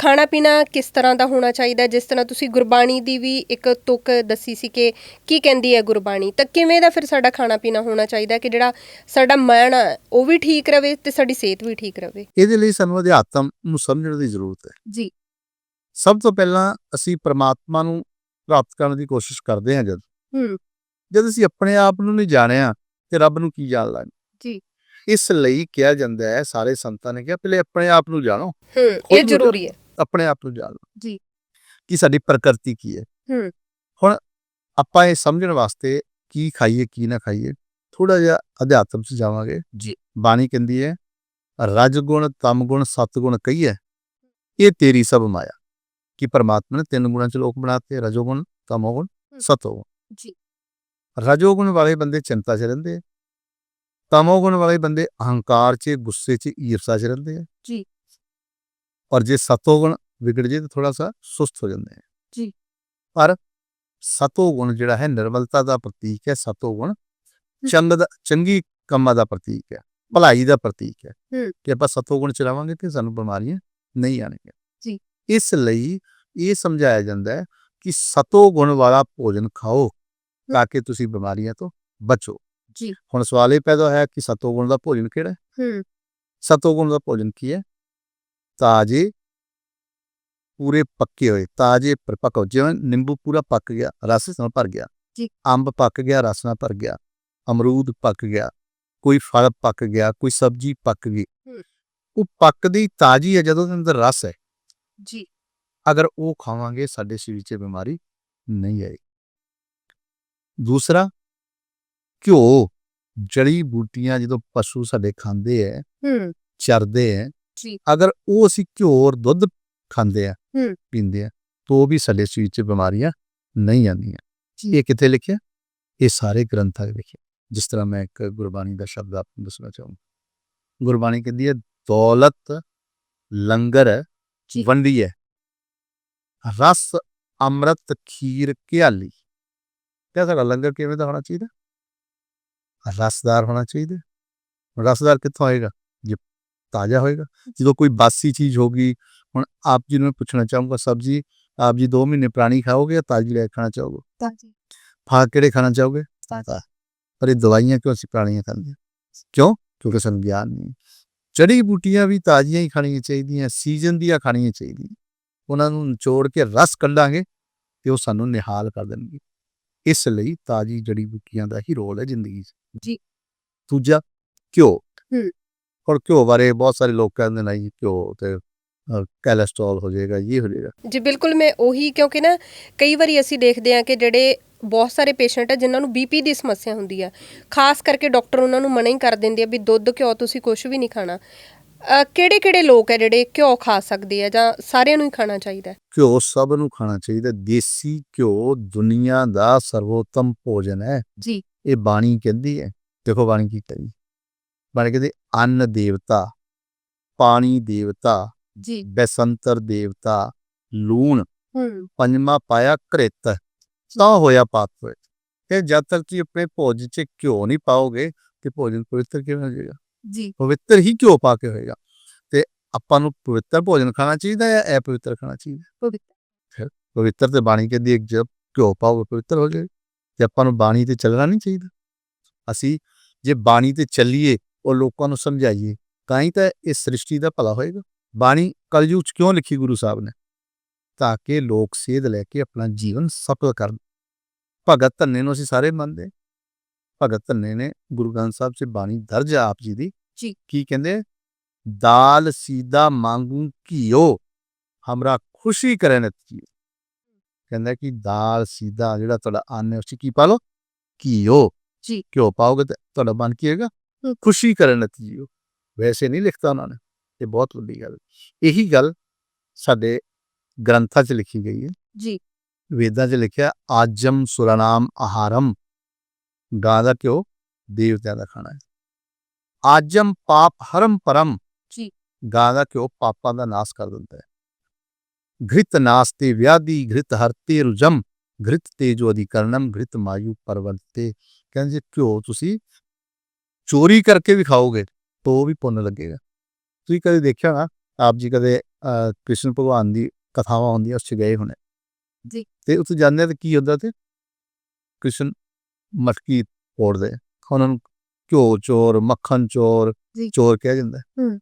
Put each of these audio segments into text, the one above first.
ਖਾਣਾ ਪੀਣਾ ਕਿਸ ਤਰ੍ਹਾਂ ਦਾ ਹੋਣਾ ਚਾਹੀਦਾ? ਹੈ? ਜਿਸ ਤਰ੍ਹਾਂ ਤੁਸੀਂ ਗੁਰਬਾਣੀ ਦੀ ਵੀ ਇੱਕ ਤੁਕ ਦੱਸੀ ਸੀ ਕਿ ਕੀ ਕਹਿੰਦੀ ਹੈ ਗੁਰਬਾਣੀ? ਤਾਂ ਕਿਵੇਂ ਦਾ ਫਿਰ ਸਾਡਾ ਖਾਣਾ ਪੀਣਾ ਹੋਣਾ ਚਾਹੀਦਾ ਹੈ ਕਿ ਜਿਹੜਾ ਸਾਡਾ ਮਨ ਆ ਉਹ ਵੀ ਠੀਕ ਰਵੇ ਤੇ ਸਾਡੀ ਸਿਹਤ ਵੀ ਠੀਕ ਰਵੇ? ਇਹਦੇ ਲਈ ਸਾਨੂੰ ਅਧਿਆਤਮ ਨੂੰ ਸਮਝਣ ਦੀ ਜ਼ਰੂਰਤ ਹੈ। ਜੀ। ਸਭ ਤੋਂ ਪਹਿਲਾਂ ਅਸੀਂ ਪ੍ਰਮਾਤਮਾ ਨੂੰ ਪ੍ਰਾਪਤ ਕਰਨ ਦੀ ਕੋਸ਼ਿਸ਼ ਕਰਦੇ ਹਾਂ ਜਦ। ਹੂੰ। ਜਦ ਅਸੀਂ ਆਪਣੇ ਆਪ ਨੂੰ ਨਹੀਂ ਜਾਣਿਆ ਤੇ ਰੱਬ ਨੂੰ ਕੀ ਜਾਣ ਲਾਂਗੇ ਜੀ। ਇਸ ਲਈ ਕਿਹਾ ਜਾਂਦਾ ਹੈ ਸਾਰੇ ਸੰਤਾਂ ਨੇ ਕਿਹਾ ਪਹਿਲੇ ਆਪਣੇ ਆਪ ਨੂੰ ਜਾਣੋ। ਹੂੰ ਇਹ ਨੂੰ ਜ਼ਰੂਰੀ ਹੈ। ਆਪਣੇ ਆਪ ਨੂੰ ਜਾਣ ਲਓ ਜੀ। ਕਿ ਸਾਡੀ ਪ੍ਰਕਿਰਤੀ ਕੀ ਹੈ ਹੂੰ। ਹੁਣ ਆਪਾਂ ਇਹ ਸਮਝਣ ਵਾਸਤੇ ਕੀ ਖਾਈਏ ਕੀ ਨਾ ਖਾਈਏ ਥੋੜਾ ਜਿਹਾ ਅਧਿਆਤਮ ਚ ਜਾਵਾਂਗੇ ਜੀ। ਬਾਣੀ ਕਹਿੰਦੀ ਹੈ ਰਜ ਗੁਣ ਤਮ ਗੁਣ ਸਤ ਗੁਣ ਕਹੀਏ ਇਹ ਤੇਰੀ ਸਭ ਮਾਇਆ ਕਿ ਪਰਮਾਤਮਾ ਨੇ ਤਿੰਨ ਗੁਣਾਂ ਚ ਲੋਕ ਬਣਾਤੇ ਰਜੋਗੁਣ ਤਮੋਗੁਣ ਸਤੋਗੁਣ ਜੀ। ਰਜੋਗੁਣ ਵਾਲੇ ਬੰਦੇ ਚਿੰਤਾ 'ਚ ਰਹਿੰਦੇ ਆ ਤਮੋਗੁਣ ਵਾਲੇ ਬੰਦੇ ਅਹੰਕਾਰ 'ਚ ਗੁੱਸੇ 'ਚ ਈਰਸ਼ਾ 'ਚ ਰਹਿੰਦੇ ਆ ਜੀ। ਔਰ ਜੇ ਸਤੋਗੁਣ ਵਿਗੜ ਜੇ ਤਾਂ ਥੋੜਾ ਸਾ ਸੁਸਤ ਹੋ ਜਾਂਦੇ ਆ। ਜੀ। ਪਰ ਸਤੋਗੁਣ ਜਿਹੜਾ ਹੈ ਨਿਰਮਲਤਾ ਦਾ ਪ੍ਰਤੀਕ ਹੈ ਸਤੋਗੁਣ ਚੰਗ ਦਾ ਚੰਗੀ ਕੰਮਾਂ ਦਾ ਪ੍ਰਤੀਕ ਹੈ ਭਲਾਈ ਦਾ ਪ੍ਰਤੀਕ ਹੈ। ਕਿ ਆਪਾਂ ਸਤੋਗੁਣ ਚਲਾਵਾਂਗੇ ਤੇ ਸਾਨੂੰ ਬਿਮਾਰੀਆਂ ਨਹੀਂ ਆਣਗੀਆਂ ਜੀ। ਇਸ ਲਈ ਇਹ ਸਮਝਾਇਆ ਜਾਂਦਾ ਹੈ ਕਿ ਸਤੋਗੁਣ ਵਾਲਾ ਭੋਜਨ ਖਾਓ ਤਾਂ ਕਿ ਤੁਸੀਂ ਬਿਮਾਰੀਆਂ ਤੋਂ ਬਚੋ। ਜੀ। ਹੁਣ ਸਵਾਲ ਇਹ ਪੈਦਾ ਹੋਇਆ ਕਿ ਸਤੋਗੁਣ ਦਾ ਭੋਜਨ ਕਿਹੜਾ ਹੈ? ਹੂੰ। ਸਤੋਗੁਣ ਦਾ ਭੋਜਨ ਕੀ ਹੈ? ਤਾਜ਼ੇ ਪੂਰੇ ਪੱਕੇ ਹੋਏ ਤਾਜ਼ੇ ਪਰਿਪੱਕ ਜਿਵੇਂ ਨਿੰਬੂ ਪੂਰਾ ਪੱਕ ਗਿਆ ਰਸ ਨਾਲ ਭਰ ਗਿਆ। ਜੀ। ਅੰਬ ਪੱਕ ਗਿਆ ਰਸ ਨਾਲ ਭਰ ਗਿਆ। ਅਮਰੂਦ ਪੱਕ ਗਿਆ ਕੋਈ ਫਲ ਪੱਕ ਗਿਆ ਕੋਈ ਸਬਜ਼ੀ ਪੱਕ ਗਈ। ਉਹ ਪੱਕਦੀ ਤਾਜ਼ੀ ਹੈ ਜਦੋਂ ਅੰਦਰ ਰਸ ਹੈ। ਜੀ। ਅਗਰ ਉਹ ਖਾਵਾਂਗੇ ਸਾਡੇ ਸਰੀਰ 'ਚ ਬਿਮਾਰੀ ਨਹੀਂ ਆਏਗੀ। ਦੂਸਰਾ ਘਿਓ ਜੜੀ ਬੂਟੀਆਂ ਜਦੋਂ ਪਸ਼ੂ ਸਾਡੇ ਖਾਂਦੇ ਐ ਹੂੰ। ਚਰਦੇ ਐ। ਅਗਰ ਉਹ ਅਸੀਂ ਘਿਓ ਔਰ ਦੁੱਧ ਖਾਂਦੇ ਆ। ਪੀਂਦੇ ਆ ਤਾਂ ਉਹ ਵੀ ਸਾਡੇ ਸਰੀਰ 'ਚ ਬਿਮਾਰੀਆਂ ਨਹੀਂ ਆਉਂਦੀਆਂ। ਇਹ ਕਿੱਥੇ ਲਿਖਿਆ? ਇਹ ਸਾਰੇ ਗ੍ਰੰਥਾਂ 'ਚ ਲਿਖਿਆ। ਜਿਸ ਤਰ੍ਹਾਂ ਮੈਂ ਇੱਕ ਗੁਰਬਾਣੀ ਦਾ ਸ਼ਬਦ ਆਪ ਨੂੰ ਦੱਸਣਾ ਚਾਹੂੰਗਾ। ਗੁਰਬਾਣੀ ਕਹਿੰਦੀ ਹੈ ਦੌਲਤ ਲੰਗਰ। ਵੰਡੀ ਹੈ ਰਸ ਅੰਮ੍ਰਿਤ ਖੀਰ ਘਿਆਲੀ। ਕਿਆ ਸਾਡਾ ਲੰਗਰ ਕਿਵੇਂ ਦਾ ਹੋਣਾ ਚਾਹੀਦਾ? ਰਸਦਾਰ ਹੋਣਾ ਚਾਹੀਦਾ। ਰਸਦਾਰ ਕਿੱਥੋਂ ਆਏਗਾ? ਜੇ ਤਾਜ਼ਾ ਹੋਏਗਾ ਜਦੋਂ ਕੋਈ ਬਾਸੀ ਚੀਜ਼ ਹੋਗੀ ਹੁਣ ਆਪ ਜੀ ਨੂੰ ਪੁੱਛਣਾ ਚਾਹੂੰਗਾ ਸਬਜੀ ਆਪ ਜੀ 2 ਮਹੀਨੇ ਪੁਰਾਣੀ ਖਾਓਗੇ ਜਾਂ ਤਾਜ਼ੀ ਲੈ ਖਾਣਾ ਚਾਹੋਗੇ ਤਾਜੀ ਫਲ ਕਿਹੜੇ ਖਾਣਾ ਚਾਹੋਗੇ ਤਾਜ਼ਾ। ਪਰ ਇਹ ਦਵਾਈਆਂ ਕਿਉਂ ਅਸੀਂ ਪੁਰਾਣੀਆਂ ਖਾਂਦੇ? ਕਿਉਂ ਕਿਉਂਕਿ ਸਾਨੂੰ ਗਿਆਨ ਨਹੀਂ ਜੜੀ ਬੂਟੀਆਂ ਵੀ ਤਾਜ਼ੀਆਂ ਹੀ ਖਾਣੀਆਂ ਚਾਹੀਦੀਆਂ ਸੀਜ਼ਨ ਦੀਆਂ ਖਾਣੀਆਂ ਚਾਹੀਦੀਆਂ ਉਹਨਾਂ ਨੂੰ ਨਿਚੋੜ ਕੇ ਰਸ ਕੱਢਾਂਗੇ ਤੇ ਉਹ ਸਾਨੂੰ ਨਿਹਾਲ ਕਰ ਦੇਣਗੇ ਇਸ ਲਈ ਤਾਜ਼ੀ ਜੜੀ ਬੂਟੀਆਂ ਦਾ ਹੀ ਰੋਲ ਹੈ ਜ਼ਿੰਦਗੀ 'ਚ ਜੀ। ਦੂਜਾ ਘਿਓ। ਔਰ ਘਿਓ ਬਾਰੇ ਬਹੁਤ ਸਾਰੇ ਲੋਕ ਕਹਿੰਦੇ ਨੇ ਜੀ ਘਿਓ ਤੇ ਕੋਲੇਸਟ੍ਰੋਲ ਹੋ ਜਾਏਗਾ ਇਹ ਹੋ ਜਾਏਗਾ ਜੀ ਬਿਲਕੁਲ ਮੈਂ ਉਹੀ ਕਿਉਂਕਿ ਨਾ ਕਈ ਵਾਰੀ ਅਸੀਂ ਦੇਖਦੇ ਹਾਂ ਕਿ ਜਿਹੜੇ ਬਹੁਤ ਸਾਰੇ ਪੇਸ਼ੈਂਟ ਆ ਜਿਨ੍ਹਾਂ ਨੂੰ ਬੀਪੀ ਦੀ ਸਮੱਸਿਆ ਹੁੰਦੀ ਆ ਖਾਸ ਕਰਕੇ ਡਾਕਟਰ ਉਹਨਾਂ ਨੂੰ ਮਨਾ ਹੀ ਕਰ ਦਿੰਦੇ ਆ ਵੀ ਦੁੱਧ ਘਿਓ ਤੁਸੀਂ ਕੁਝ ਵੀ ਨਹੀਂ ਖਾਣਾ ਕਿਹੜੇ ਕਿਹੜੇ ਲੋਕ ਆ ਜਿਹੜੇ ਘਿਓ ਖਾ ਸਕਦੇ ਆ ਜਾਂ ਸਾਰਿਆਂ ਨੂੰ ਹੀ ਖਾਣਾ ਚਾਹੀਦਾ? ਘਿਓ ਸਭ ਨੂੰ ਖਾਣਾ ਚਾਹੀਦਾ ਦੇਸੀ ਘਿਓ ਦੁਨੀਆ ਦਾ ਸਰਵੋਤਮ ਭੋਜਨ ਹੈ ਜੀ ਇਹ ਬਾਣੀ ਕਹਿੰਦੀ ਹੈ ਦੇਖੋ ਬਾਣੀ ਕੀ ਕਹਿੰਦੀ ਬਾਣੀ ਕਹਿੰਦੀ ਅੰਨ ਦੇਵਤਾ ਪਾਣੀ ਦੇਵਤਾ ਜੀ। ਬੈਸੰਤਰ ਦੇਵਤਾ ਲੂਣ ਹੂੰ। ਪੰਜਵਾਂ ਪਾਇਆ ਘ੍ਰਿਤ। ਤਾਂ ਹੋਇਆ ਪਾਪ ਹੋਏ ਇਹ ਜਦ ਤੱਕ ਤੁਸੀਂ ਆਪਣੇ ਭੋਜਨ 'ਚ ਘਿਓ ਨਹੀਂ ਪਾਓਗੇ ਤੇ ਭੋਜਨ ਪਵਿੱਤਰ ਕਿਵੇਂ ਹੋ ਜਾਏਗਾ? ਜੀ। ਪਵਿੱਤਰ ਹੀ ਘਿਓ ਪਾ ਕੇ ਹੋਏਗਾ। ਤੇ ਆਪਾਂ ਨੂੰ ਪਵਿੱਤਰ ਭੋਜਨ ਖਾਣਾ ਚਾਹੀਦਾ ਹੈ ਅਪਵਿੱਤਰ ਖਾਣਾ ਚਾਹੀਦਾ? ਪਵਿੱਤਰ। ਪਵਿੱਤਰ ਤੇ ਬਾਣੀ ਕਹਿੰਦੀ ਹੈ ਕਿ ਜਦ ਘਿਓ ਪਾਓ ਪਵਿੱਤਰ ਹੋ ਜਾਏ ਤੇ ਆਪਾਂ ਨੂੰ ਬਾਣੀ ਤੇ ਚੱਲਣਾ ਨਹੀਂ ਚਾਹੀਦਾ। ਅਸੀਂ ਜੇ ਬਾਣੀ ਤੇ ਚੱਲੀਏ ਉਹ ਲੋਕਾਂ ਨੂੰ ਸਮਝਾਈਏ ਤਾਂ ਹੀ ਤਾਂ ਇਸ ਸ੍ਰਿਸ਼ਟੀ ਦਾ ਭਲਾ ਹੋਏਗਾ ਬਾਣੀ ਕਲਯੁਗ ਚ ਕਿਉਂ ਲਿਖੀ ਗੁਰੂ ਸਾਹਿਬ ਨੇ ਤਾਂ ਕਿ ਲੋਕ ਸੇਧ ਲੈ ਕੇ ਆਪਣਾ ਜੀਵਨ ਸਫਲ ਕਰਨ ਭਗਤ ਧੰਨੇ ਨੂੰ ਅਸੀਂ ਸਾਰੇ ਮੰਨਦੇ। ਭਗਤ ਧੰਨੇ ਨੇ ਗੁਰੂ ਗ੍ਰੰਥ ਸਾਹਿਬ 'ਚ ਬਾਣੀ ਦਰਜ ਆਪ ਜੀ ਦੀ ਜੀ। ਕੀ ਕਹਿੰਦੇ ਦਾਲ ਸੀਦਾ ਮੰਗੂ ਘਿਓ ਹਮਰਾ ਖੁਸ਼ੀ ਕਰੇ ਨਤੀ ਕਹਿੰਦਾ ਕਿ ਦਾਲ ਸੀਦਾ ਜਿਹੜਾ ਤੁਹਾਡਾ ਅੰਨ ਹੈ ਉਸ 'ਚ ਕੀ ਪਾ ਲਓ ਘਿਓ ਜੀ। ਘਿਓ ਪਾਓਗੇ ਤਾਂ ਤੁਹਾਡਾ ਮਨ ਕੀ ਹੋਏਗਾ ਹੂੰ। ਖੁਸ਼ੀ ਕਰਨ ਨਤੀਜੇ ਵੈਸੇ ਨਹੀਂ ਲਿਖਤਾ ਉਹਨਾਂ ਨੇ ਇਹ ਬਹੁਤ ਵੱਡੀ ਗੱਲ। ਇਹੀ ਗੱਲ ਸਾਡੇ ਗ੍ਰੰਥਾਂ 'ਚ ਲਿਖੀ ਗਈ ਹੈ। ਜੀ। ਵੇਦਾਂ 'ਚ ਲਿਖਿਆ ਆਜਮ ਸੁਰਨਾਮ ਆਹਾਰਮ ਗਾਂ ਦਾ ਘਿਓ ਦੇਵਤਿਆਂ ਦਾ ਖਾਣਾ ਹੈ। ਆਜਮ ਪਾਪ ਹਰਮ ਪਰਮ ਜੀ। ਗਾਂ ਦਾ ਘਿਓ ਪਾਪਾਂ ਦਾ ਨਾਸ਼ ਕਰ ਦਿੰਦਾ ਹੈ। ਘ੍ਰਿਤ ਨਾਸਤੇ ਵਿਆਦੀ ਘ੍ਰਿਤ ਹਰਤੇ ਰੁਜਮ ਘ੍ਰਿਤ ਤੇਜੋ ਅਧਿਕਰਣਮ ਘ੍ਰਿਤ ਮਾਯੂ ਪਰਵੰਤੇ ਕਹਿੰਦੇ ਘਿਓ ਤੁਸੀਂ ਚੋਰੀ ਕਰਕੇ ਵੀ ਖਾਓਗੇ ਤਾਂ ਉਹ ਵੀ ਪੁੰਨ ਲੱਗੇਗਾ ਤੁਸੀਂ ਕਦੇ ਦੇਖਿਆ ਨਾ ਆਪ ਜੀ ਕਦੇ ਕ੍ਰਿਸ਼ਨ ਭਗਵਾਨ ਦੀ ਕਥਾਵਾਂ ਹੁੰਦੀਆਂ ਉਸ 'ਚ ਗਏ ਹੋਣੇ ਜੀ। ਤੇ ਉੱਥੇ ਜਾਂਦੇ ਤੇ ਕੀ ਹੁੰਦਾ ਤੇ ਕ੍ਰਿਸ਼ਨ ਮਟਕੀ ਤੋੜਦੇ। ਉਹਨਾਂ ਨੂੰ ਘਿਓ ਚੋਰ ਮੱਖਣ ਚੋਰ। ਚੋਰ ਕਿਹਾ ਜਾਂਦਾ ਹੈ। ਹੂੰ।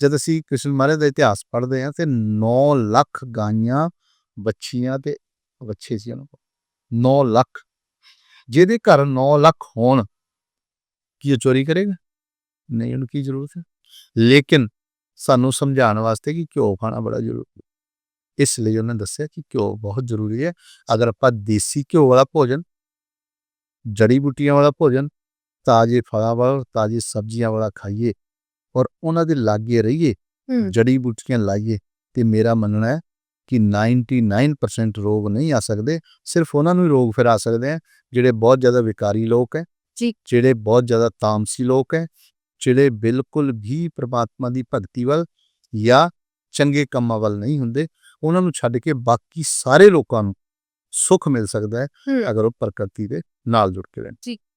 ਜਦ ਅਸੀਂ ਕ੍ਰਿਸ਼ਨ ਮਹਾਰਾਜ ਦਾ ਇਤਿਹਾਸ ਪੜ੍ਹਦੇ ਆ ਤੇ 9 ਲੱਖ ਗਾਈਆਂ ਬੱਚੀਆਂ ਤੇ ਬੱਚੇ ਸੀ ਉਹਨਾਂ ਕੋਲ 9 ਲੱਖ ਜਿਹਦੇ ਘਰ 9 ਲੱਖ ਹੋਣ ਕੀ ਉਹ ਚੋਰੀ ਕਰੇਗਾ ਨਹੀਂ ਉਹਨੂੰ ਕੀ ਜ਼ਰੂਰਤ ਹੈ ਲੇਕਿਨ ਸਾਨੂੰ ਸਮਝਾਉਣ ਵਾਸਤੇ ਕਿ ਘਿਓ ਖਾਣਾ ਬੜਾ ਜ਼ਰੂਰੀ ਹੈ ਇਸ ਲਈ ਉਹਨੇ ਦੱਸਿਆ ਕਿ ਘਿਓ ਬਹੁਤ ਜ਼ਰੂਰੀ ਹੈ ਅਗਰ ਆਪਾਂ ਦੇਸੀ ਘਿਓ ਵਾਲਾ ਭੋਜਨ ਜੜੀ ਬੂਟੀਆਂ ਵਾਲਾ ਭੋਜਨ ਤਾਜ਼ੇ ਫਲਾਂ ਵਾਲਾ ਤਾਜ਼ੀ ਸਬਜ਼ੀਆਂ ਵਾਲਾ ਖਾਈਏ ਔਰ ਉਹਨਾਂ ਦੇ ਲਾਗੇ ਰਹੀਏ। ਜੜੀ ਬੂਟੀਆਂ ਲਾਈਏ ਤੇ ਮੇਰਾ ਮੰਨਣਾ ਹੈ ਕਿ 99% ਰੋਗ ਨਹੀਂ ਆ ਸਕਦੇ ਸਿਰਫ ਉਹਨਾਂ ਨੂੰ ਹੀ ਰੋਗ ਫਿਰ ਆ ਸਕਦੇ ਆ ਜਿਹੜੇ ਬਹੁਤ ਜ਼ਿਆਦਾ ਵਿਕਾਰੀ ਲੋਕ ਹੈ ਜੀ। ਜਿਹੜੇ ਬਹੁਤ ਜ਼ਿਆਦਾ ਤਾਮਸੀ ਲੋਕ ਹੈ ਜਿਹੜੇ ਬਿਲਕੁਲ ਵੀ ਪ੍ਰਮਾਤਮਾ ਦੀ ਭਗਤੀ ਵੱਲ ਜਾਂ ਚੰਗੇ ਕੰਮਾਂ ਵੱਲ ਨਹੀਂ ਹੁੰਦੇ ਉਹਨਾਂ ਨੂੰ ਛੱਡ ਕੇ ਬਾਕੀ ਸਾਰੇ ਲੋਕਾਂ ਨੂੰ ਸੁੱਖ ਮਿਲ ਸਕਦਾ ਹੈ। ਅਗਰ ਉਹ ਪ੍ਰਕਿਰਤੀ ਦੇ ਨਾਲ ਜੁੜ ਕੇ ਰਹਿਣ ਜੀ